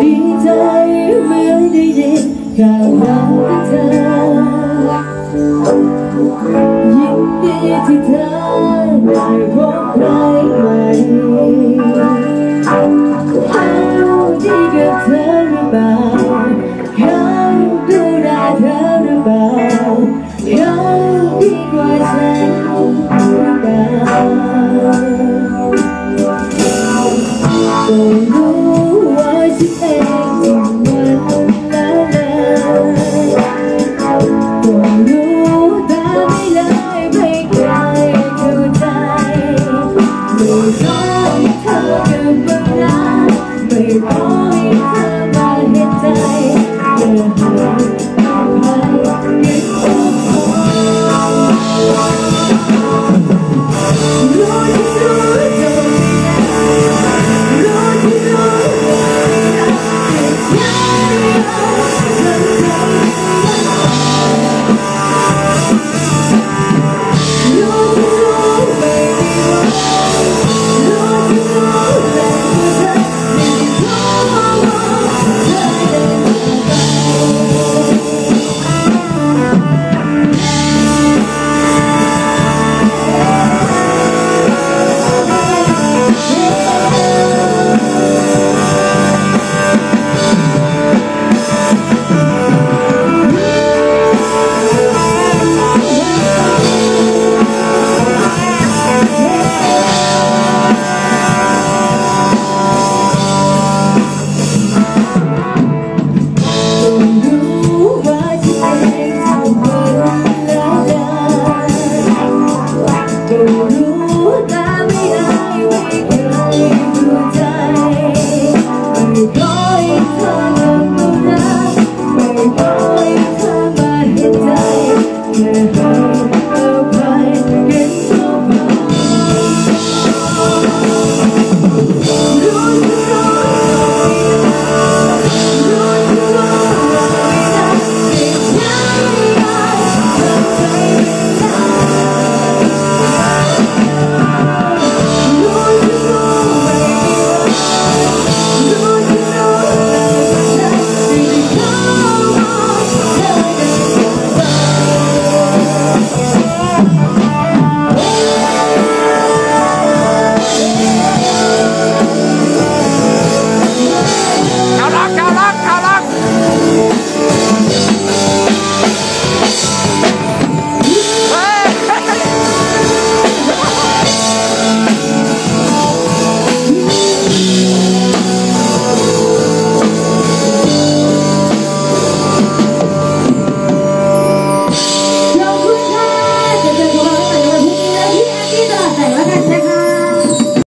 ดีใจเมื่อได้ยินข่าวรักเธอยินดีที่เธอได้พบใครใหม่ Thank you.